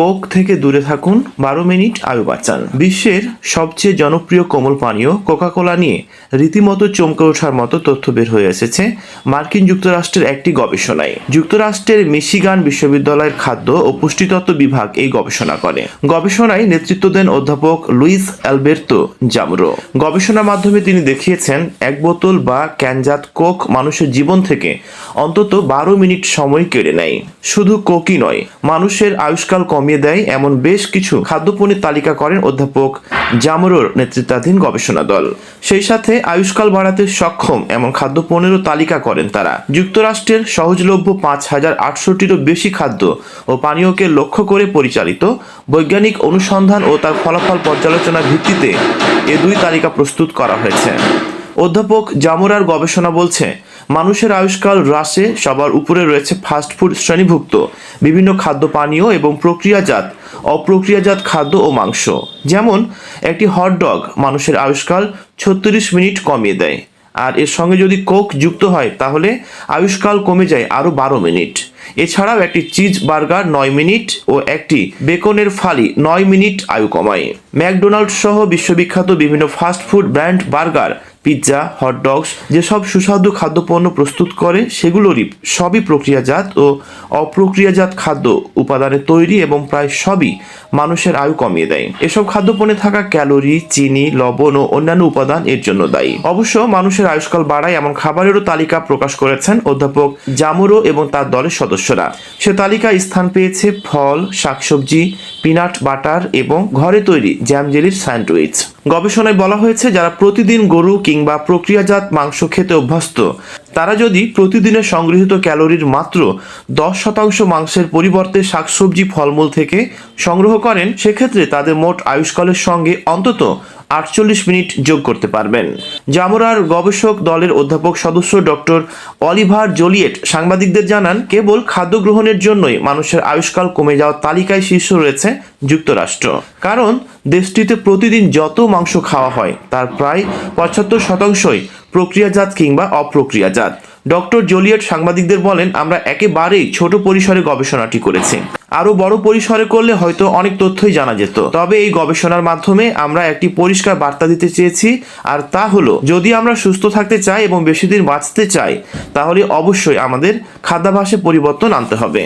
Coke থেকে দূরে থাকুন, বারো মিনিট আয়ু বাঁচান। বিশ্বের সবচেয়ে জনপ্রিয় কোমল পানীয় কোকাকোলা নিয়ে রীতিমতো চমকে ওঠার মতো তথ্য বের হয়ে এসেছে মার্কিন যুক্তরাষ্ট্রের একটি গবেষণায়। যুক্তরাষ্ট্রের মিশিগান বিশ্ববিদ্যালয়ের খাদ্য ও পুষ্টিতত্ত্ব বিভাগ এই গবেষণা করে। গবেষণায় নেতৃত্ব দেন অধ্যাপক লুইস অ্যালবের্তো জামরো। গবেষণার মাধ্যমে তিনি দেখিয়েছেন, এক বোতল বা ক্যানজাত কোক মানুষের জীবন থেকে অন্তত বারো মিনিট সময় কেড়ে নেয়। শুধু কোকই নয়, মানুষের আয়ুষ্কাল কমিয়ে দেয় এমন বেশ কিছু খাদ্যপণ্যের তালিকা করেন অধ্যাপক জামরোর নেতৃত্বাধীন গবেষণা দল। সেই সাথে আয়ুষ্কাল বাড়াতে সক্ষম এমন খাদ্যপণ্যেরও তালিকা করেন তারা। যুক্তরাষ্ট্রের সহজলভ্য পাঁচ হাজার আটশোটিরও বেশি খাদ্য ও পানীয়কে লক্ষ্য করে পরিচালিত বৈজ্ঞানিক অনুসন্ধান ও তার ফলাফল পর্যালোচনার ভিত্তিতে এ দুই তালিকা প্রস্তুত করা হয়েছে। অধ্যাপক জামুরার গবেষণা বলছে, মানুষের আয়ুষ্কাল হ্রাসে সবার উপরে রয়েছে ফাস্টফুড শ্রেণীভুক্ত, বিভিন্ন খাদ্য পানীয় এবং প্রক্রিয়াজাত, অপ্রক্রিয়াজাত খাদ্য ও মাংস। যেমন, একটি হটডগ মানুষের আয়ুষ্কাল ছত্রিশ মিনিট কমিয়ে দেয়, আর এর সঙ্গে যদি কোক যুক্ত হয়, তাহলে আয়ুষ্কাল কমে যায় আরও বারো মিনিট। এছাড়াও একটি চিজ বার্গার নয় মিনিট ও একটি বেকনের ফালি নয় মিনিট আয়ু কমায়। ম্যাকডোনাল্ড সহ বিশ্ববিখ্যাত বিভিন্ন fast food brand burger pizza hot dogs যেসব সুস্বাদু খাদ্যপণ্য প্রস্তুত করে, সেগুলোরই সবই প্রক্রিয়াজাত ও অপ্রক্রিয়াজাত খাদ্য উপাদানে তৈরি এবং প্রায় সবই মানুষের আয়ু কমিয়ে দেয়। এসব খাদ্যপণ্যে থাকা ক্যালোরি, চিনি, লবণ ও অন্যান্য উপাদান এর জন্য দায়ী। অবশ্য মানুষের আয়ুষ্কাল বাড়ায় এমন খাবারেরও তালিকা প্রকাশ করেছেন অধ্যাপক জামুরো এবং তার দলের সদস্যরা। সে তালিকায় স্থান পেয়েছে ফল, শাকসবজি পিনাট, বাটার এবং ঘরে তৈরি জ্যাম জেলির স্যান্ডউইচ। গবেষণায় বলা হয়েছে, যারা প্রতিদিন গরু কিংবা প্রক্রিয়াজাত মাংস খেতে অভ্যস্ত, তারা যদি প্রতিদিনের সংগৃহীত ক্যালোরির মাত্র দশ শতাংশ মাংসের পরিবর্তে শাকসবজি, ফলমূল থেকে সংগ্রহ করেন, সেক্ষেত্রে তাদের মোট আয়ুষ্কালের সঙ্গে অন্তত আটচল্লিশ মিনিট যোগ করতে পারবেন। জামুরার গবেষক দলের অধ্যাপক সদস্য ডক্টর অলিভার জোলিয়েট সাংবাদিকদের জানান, কেবল খাদ্য গ্রহণের জন্যই মানুষের আয়ুষ্কাল কমে যাওয়ার তালিকায় শীর্ষ রয়েছে যুক্তরাষ্ট্র। কারণ, দেশটিতে প্রতিদিন যত মাংস খাওয়া হয়, তার প্রায় পঁচাত্তর শতাংশই প্রক্রিয়াজাত কিংবা অপ্রক্রিয়াজাত। ডক্টর জোলিয়েট সাংবাদিকদের বলেন, আমরা একেবারেই ছোট পরিসরে গবেষণাটি করেছি। আরও বড় পরিসরে করলে হয়তো অনেক তথ্যই জানা যেত। তবে এই গবেষণার মাধ্যমে আমরা একটি পরিষ্কার বার্তা দিতে চেয়েছি, আর তা হলো, যদি আমরা সুস্থ থাকতে চাই এবং বেশি দিন বাঁচতে চাই, তাহলে অবশ্যই আমাদের খাদ্যাভাসে পরিবর্তন আনতে হবে।